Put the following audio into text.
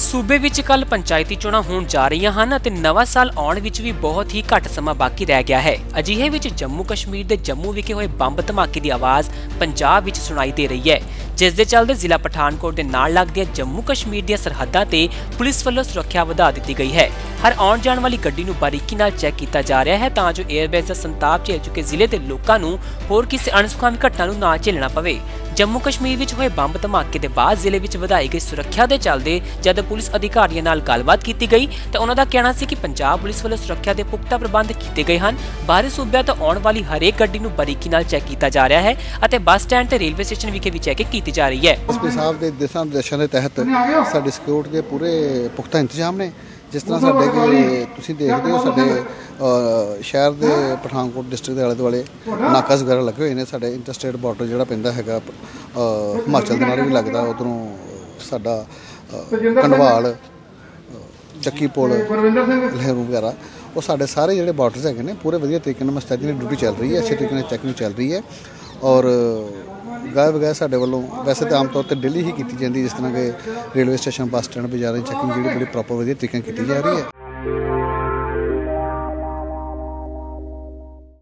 ਸੂਬੇ ਵਿੱਚ ਕੱਲ ਪੰਚਾਇਤੀ ਚੋਣਾਂ ਹੋਣ ਜਾ ਰਹੀਆਂ ਹਨ ਅਤੇ ਨਵਾਂ ਸਾਲ ਆਉਣ ਵਿੱਚ ਵੀ ਬਹੁਤ ਹੀ ਘੱਟ ਸਮਾਂ ਬਾਕੀ ਰਹਿ ਗਿਆ ਹੈ। ਅਜਿਹੇ ਵਿੱਚ ਜੰਮੂ ਕਸ਼ਮੀਰ ਦੇ ਜੰਮੂ ਵਿਖੇ ਹੋਏ ਬੰਬ ਧਮਾਕੇ ਦੀ ਆਵਾਜ਼ ਪੰਜਾਬ ਵਿੱਚ ਸੁਣਾਈ ਦੇ ਰਹੀ ਹੈ। ਜਿਸ ਦੇ ਚੱਲਦੇ ਜ਼ਿਲ੍ਹਾ ਪਠਾਨਕੋਟ ਦੇ ਨਾਲ ਲੱਗਦੀਆਂ ਜੰਮੂ ਕਸ਼ਮੀਰ ਦੀਆਂ ਸਰਹੱਦਾਂ ਤੇ ਪੁਲਿਸ ਵੱਲੋਂ ਸੁਰੱਖਿਆ ਵਧਾ ਦਿੱਤੀ ਗਈ ਹੈ। ਹਰ ਆਉਣ ਜਾਣ ਵਾਲੀ ਗੱਡੀ ਨੂੰ ਬਾਰੀਕੀ ਨਾਲ ਚੈੱਕ ਕੀਤਾ ਜਾ ਰਿਹਾ ਹੈ ਤਾਂ ਜੋ 에ਅਰਬੇਸ ਦਾ ਸੰਤਾਪ ਝੇਲ ਚੁੱਕੇ ਜ਼ਿਲ੍ਹੇ ਦੇ ਲੋਕਾਂ ਨੂੰ ਹੋਰ ਕਿਸੇ ਅਣਸੁਖਾਵੀ ਘਟਨਾ ਨੂੰ ਨਾ ਝੇਲਣਾ ਪਵੇ। ਜੰਮੂ ਕਸ਼ਮੀਰ ਵਿੱਚ ਹੋਏ ਬੰਬ ਧਮਾਕੇ ਦੇ ਬਾਅਦ ਜ਼ਿਲ੍ਹੇ ਵਿੱਚ ਵਧਾਈ ਗਈ ਸੁਰੱਖਿਆ ਦੇ ਚੱਲਦੇ ਜਦ ਪੁਲਿਸ ਅਧਿਕਾਰੀਆਂ ਨਾਲ ਗੱਲਬਾਤ ਕੀਤੀ ਗਈ ਤਾਂ ਉਹਨਾਂ ਦਾ ਕਹਿਣਾ ਸੀ ਕਿ ਪੰਜਾਬ ਪੁਲਿਸ ਵੱਲੋਂ ਸੁਰੱਖਿਆ ਦੇ ਪੁਖਤਾ ਪ੍ਰਬੰਧ ਕੀਤੇ ਗਏ ਹਨ। ਬਾਹਰੀ ਸੂਬਿਆਂ ਤੋਂ ਆਉਣ ਵਾਲੀ ਹਰੇਕ ਗੱਡੀ ਨੂੰ ਬਾਰੀਕੀ ਨਾਲ ਚੈੱਕ ਕੀਤਾ ਜਾ ਰਿਹਾ ਹੈ ਅਤੇ ਬੱਸ ਸਟੈਂਡ ਤੇ ਰੇਲਵੇ ਸਟੇਸ਼ਨ ਵਿਖੇ ਵੀ ਚੈਕਿੰਗ ਕੀਤੀ ਜਾ ਰਹੀ ਹੈ। ਐਸਪੀ ਸਾਹਿਬ ਦੇ ਦਿਸ਼ਾ ਨਿਰਦੇਸ਼ਾਂ ਦੇ ਤਹਿਤ ਸਾਡੀ ਸਿਕਿਉਰਿਟੀ ਦੇ ਪੂਰੇ ਪੁਖਤਾ ਇੰਤਜ਼ਾਮ ਨੇ। ਜਿਸ ਤਰ੍ਹਾਂ ਸਾਡੇ ਕਿ ਤੁਸੀਂ ਦੇਖਦੇ ਹੋ ਸਾਡੇ ਸ਼ਹਿਰ ਦੇ ਪਠਾਨਕੋਟ ਡਿਸਟ੍ਰਿਕਟ ਦੇ ਆਲੇ ਦੁਆਲੇ ਨਾਕਾਸ ਵਗੈਰਾ ਲੱਗੇ ਹੋਏ ਨੇ ਸਾਡੇ ਇੰਟਰਸਟੇਟ ਬਾਰਡਰ ਜਿਹੜਾ ਪੈਂਦਾ ਹੈਗਾ ਹਿਮਾਚਲ ਦੇ ਨਾਲ ਵੀ ਲੱਗਦਾ ਉਧਰੋਂ ਸਾਡਾ ਅ, ਚੱਕੀ ਪੁਲ ਲਹਿਰੂ ਵਗੈਰਾ ਉਹ ਸਾਡੇ ਸਾਰੇ ਜਿਹੜੇ ਬਾਰਡਰਸ ਹੈਗੇ ਨੇ ਪੂਰੇ ਵਧੀਆ ਤਰੀਕੇ ਨਾਲ ਮਸਤੈਦੀ ਨਾਲ ਡਿਊਟੀ ਚੱਲ ਰਹੀ ਹੈ ਅੱਛੇ ਤਰੀਕੇ ਨਾਲ ਚੈਕਿੰਗ ਚੱਲ ਰਹੀ ਹੈ ਔਰ ਗਾਇਬ ਵਗੈਰਾ ਸਾਡੇ ਵੱਲੋਂ ਵੈਸੇ ਤਾਂ ਆਮ ਤੌਰ ਤੇ ਡੇਲੀ ਹੀ ਕੀਤੀ ਜਾਂਦੀ ਜਿਸ ਤਰ੍ਹਾਂ ਕਿ ਰੇਲਵੇ ਸਟੇਸ਼ਨ, ਬੱਸ ਸਟੈਂਡ, ਬਾਜ਼ਾਰਾਂ ਦੀ ਚੈਕਿੰਗ ਜਿਹੜੀ ਬੜੀ ਪ੍ਰੋਪਰ ਵਧੀਆ ਤਰੀਕੇ ਨਾਲ ਕੀਤੀ ਜਾ ਰਹੀ ਹੈ।